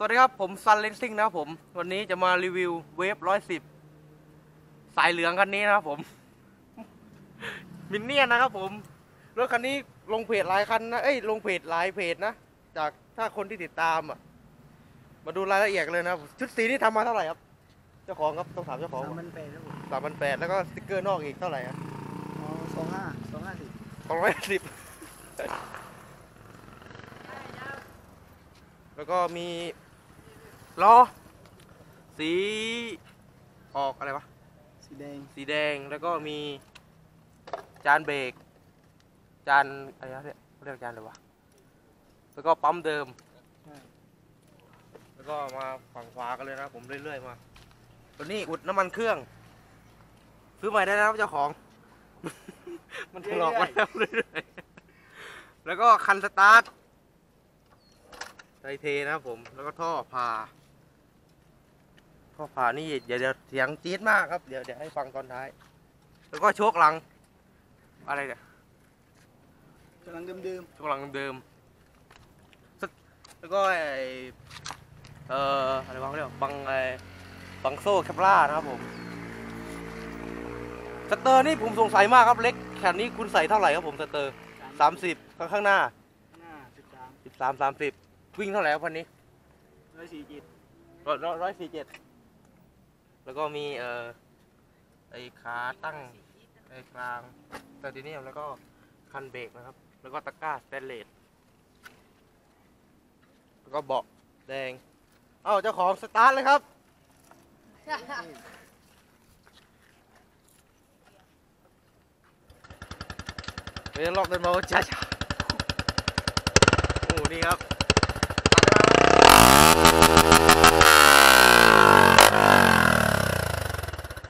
สวัสดีครับ ผมซันเลนซิ่งนะครับผม วันนี้จะมารีวิวเวฟร้อยสิบสายเหลืองคันนี้นะครับผม มินเนี่ยนนะครับผม รถคันนี้ลงเพจหลายคันนะ เอ้ย ลงเพจหลายเพจนะ จากถ้าคนที่ติดตามอะ มาดูรายละเอียดกันเลยนะครับชุดสีนี่ทำมาเท่าไหร่ครับ เจ้าของครับ ต้องถามเจ้าของสามพันแปดครับผมสามพันแปดแล้วก็สติกเกอร์นอกอีกเท่าไหร่ครับอ๋อสองห้าสองห้าสิบสองร้อยสิบแล้วก็มี ล้อสีออกอะไรวะ สีแดง สีแดงแล้วก็มีจานเบรก จานอะไรนะเนี่ยเรียกจานอะไรวะ แล้วก็ปั๊มเดิมใช่แล้วก็มาฝั่งขวากันเลยนะครับผมเรื่อยๆมา ตัวนี้อุดน้ำมันเครื่อง ซื้อใหม่ได้นะครับเจ้าของ มันถลอกมาแล้วเรื่อยๆแล้วก็คันสตาร์ทไทเทนะครับผม แล้วก็ท่อพา ท่อพานี่เดี๋ยวเดี๋ยวเสียงจี๊ดมากครับ เดี๋ยวเดี๋ยวให้ฟังตอนท้าย แล้วก็โชคหลัง อะไรเนี่ยกำลังเดิมช่วงหลังเดิมสกแล้วก็ไอเอ่ออะไรวะเขาเรียกว่าบังไอบังโซ่แคปล่านะครับผมสเตอร์นี่ผมสงสัยมากครับเล็กแค่นี้คุณใส่เท่าไหร่ครับผมสเตอร์ๆสามสิบข้างข้างหน้าหน้าสิบสามสิบสามสามสิบวิ่งเท่าไหร่ครับพันนี้ร้อยสี่จิตร้อยร้อยร้อยสี่เจ็ด แล้วก็มีเอ่อไอขาตั้งไอกลางไทเทเนียมแล้วก็คันเบรกนะครับ แล้วก็ตะกร้าสแตนเลสแล้วก็เบาะแดง เอ้าเจ้าของสตาร์ทเลยครับเฮ้ยล็อกเดินมาช้าๆโอ้นี่ครับ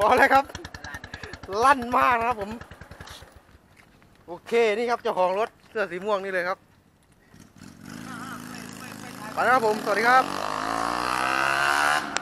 อแล้วครับ ลั่นมากนะครับผม โอเคนี่ครับเจ้าของรถเสื้อสีม่วงนี่เลยครับไปแล้วครับผม สวัสดีครับ